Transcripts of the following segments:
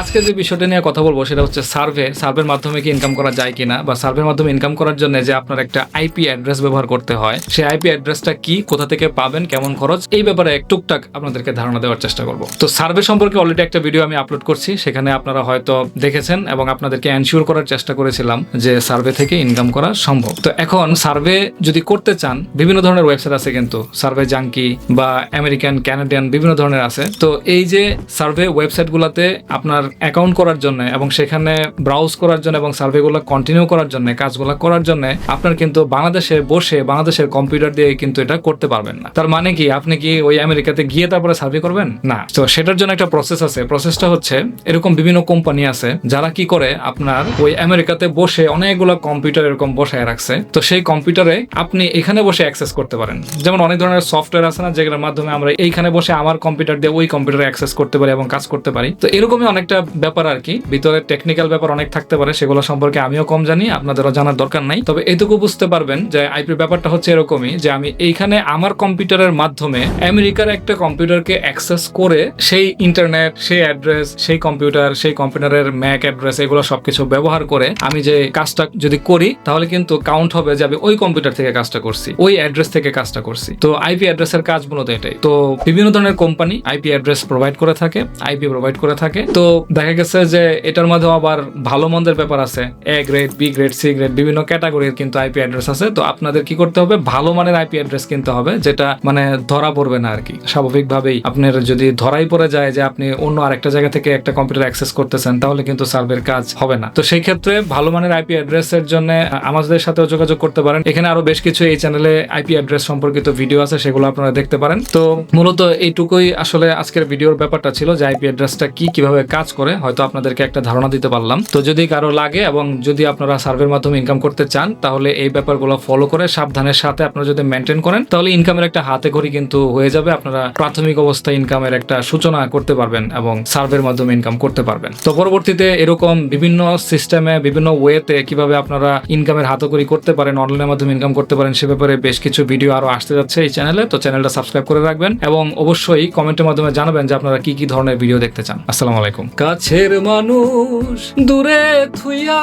আজকে যে বিষয়টা নিয়ে কথা বলব সেটা হচ্ছে সার্ভে, সার্ভের মাধ্যমে কি ইনকাম করা যায় কিনা বা সার্ভের মাধ্যমে ইনকাম করার জন্য যে আপনার একটা আইপি অ্যাড্রেস ব্যবহার করতে হয়, সেই আইপি অ্যাড্রেসটা কি, কোথা থেকে পাবেন, কেমন খরচ, এই ব্যাপারে টুকটাক আপনাদেরকে ধারণা দেওয়ার চেষ্টা করব। তো সার্ভে সম্পর্কে অলরেডি একটা ভিডিও আমি আপলোড করছি, সেখানে আপনারা হয়তো দেখেছেন এবং আপনাদেরকে এনশিওর করার চেষ্টা করেছিলাম যে সার্ভে থেকে ইনকাম করা সম্ভব। তো এখন সার্ভে যদি করতে চান, বিভিন্ন ধরনের ওয়েবসাইট আছে কিন্তু, সার্ভে জাঙ্কি বা আমেরিকান ক্যানাডিয়ান বিভিন্ন ধরনের আছে। তো এই যে সার্ভে ওয়েবসাইটগুলোতে আপনার অ্যাকাউন্ট করার জন্য এবং সেখানে ব্রাউজ করার জন্য এবং সার্ভেগুলো কন্টিনিউ করার জন্য, কাজগুলো করার জন্য আপনার কিন্তু বাংলাদেশে বসে বাংলাদেশের কম্পিউটার দিয়ে কিন্তু এটা করতে পারবেন না। তার মানে কি? আপনি কি ওই আমেরিকাতে গিয়ে তারপরে সার্ভে করবেন? না। তো সেটার জন্য একটা প্রসেস আছে। প্রসেসটা হচ্ছে, এরকম বিভিন্ন কোম্পানি আছে যারা কি করে আপনার ওই আমেরিকাতে বসে অনেকগুলো কম্পিউটার এরকম বসায় রাখছে। তো সেই কম্পিউটারে আপনি এখানে বসে অ্যাক্সেস করতে পারেন। যেমন অনেক ধরনের সফটওয়্যার আছে না, যেগুলোর মাধ্যমে আমরা এইখানে বসে আমার কম্পিউটার দিয়ে ওই কম্পিউটারে অ্যাক্সেস করতে পারি এবং কাজ করতে পারি। তো এরকমই অনেকটা ব্যাপার আর কি। ভিতরে টেকনিক্যাল ব্যাপার অনেক থাকতে পারে, সেগুলো সম্পর্কে আমিও কম জানি, আপনাদেরও জানার দরকার নাই। তবে এটুকু বুঝতে পারবেন যে আইপি ব্যাপারটা হচ্ছে এরকমই যে আমি এইখানে আমার কম্পিউটারের মাধ্যমে আমেরিকার একটা কম্পিউটারকে অ্যাক্সেস করে সেই ইন্টারনেট সেই অ্যাড্রেস সেই কম্পিউটার সেই কম্পিউটারের ম্যাক অ্যাড্রেস এগুলো সবকিছু ব্যবহার করে আমি যে কাজটা যদি করি, তাহলে কিন্তু কাউন্ট হবে যে আমি ওই কম্পিউটার থেকে কাজটা করছি, ওই অ্যাড্রেস থেকে কাজটা করছি। তো আইপি অ্যাড্রেসের কাজ মূলত এটাই। তো বিভিন্ন ধরনের কোম্পানি আইপি অ্যাড্রেস প্রোভাইড করে থাকে আইপি প্রোভাইড করে থাকে। তো দেখা গেছে যে এটার মধ্যেও আবার ভালো মন্দের ব্যাপার আছে। A grade B grade C grade বিভিন্ন ক্যাটাগরির কিন্তু আইপি অ্যাড্রেস আছে। তো আপনাদের কি করতে হবে? ভালো মানের আইপি অ্যাড্রেস কিনতে হবে, যেটা মানে ধরা পড়বে না আর কি স্বাভাবিকভাবেই আপনার যদি ধরাই পড়ে যায় যে আপনি অন্য আরেকটা জায়গা থেকে একটা কম্পিউটার অ্যাক্সেস করতেছেন, তাহলে কিন্তু সার্ভের কাজ হবে না। তো সেই ক্ষেত্রে ভালো মানের আইপি অ্যাড্রেসের জন্য আমাদের সাথেও যোগাযোগ করতে পারেন। এখানে আরও বেশ কিছু এই চ্যানেলে আইপি অ্যাড্রেস সম্পর্কিত ভিডিও আছে, সেগুলো আপনারা দেখতে পারেন। তো মূলত এইটুকুই আসলে আজকের ভিডিওর ব্যাপারটা ছিল যে আইপি অ্যাড্রেসটা কি, কীভাবে কাজ করে, হয়তো আপনাদেরকে একটা ধারণা দিতে পারলাম। তো যদি কারও লাগে এবং যদি আপনারা সার্ভের মাধ্যমে ইনকাম করতে চান, তাহলে এই ব্যাপারগুলো ফলো করে সাবধানের সাথে আপনারা যদি মেনটেন করেন, তাহলে ইনকামের একটা হাতে ঘড়ি কিন্তু হয়ে যাবে। আপনারা প্রাথমিক অবস্থায় ইনকামের একটা সূচনা করতে পারবেন এবং সার্ভের মাধ্যমে ইনকাম করতে পারবেন। তো পরবর্তীতে এরকম বিভিন্ন সিস্টেমে বিভিন্ন ওয়েতে কীভাবে আপনারা ইনকামের হাতকড়ি করতে পারেন অনলাইনের মাধ্যমে ইনকাম করতে পারেন, সে ব্যাপারে বেশ কিছু ভিডিও আরও আসতে যাচ্ছে এই চ্যানেলে তো চ্যানেলটা সাবস্ক্রাইব করে রাখবেন এবং অবশ্যই কমেন্টের মাধ্যমে জানাবেন যে আপনারা কি কি ধরনের ভিডিও দেখতে চান। আসসালামু আলাইকুম। কাছের মানুষ দূরে থুইয়া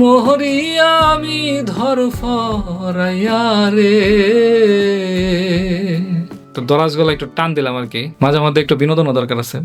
মোহরিয়া আমি ধর ফরাইয়া রে। তো দরাজ গলা একটু টান দিলাম আর কি। মাঝে মধ্যে একটু বিনোদনও দরকার আছে।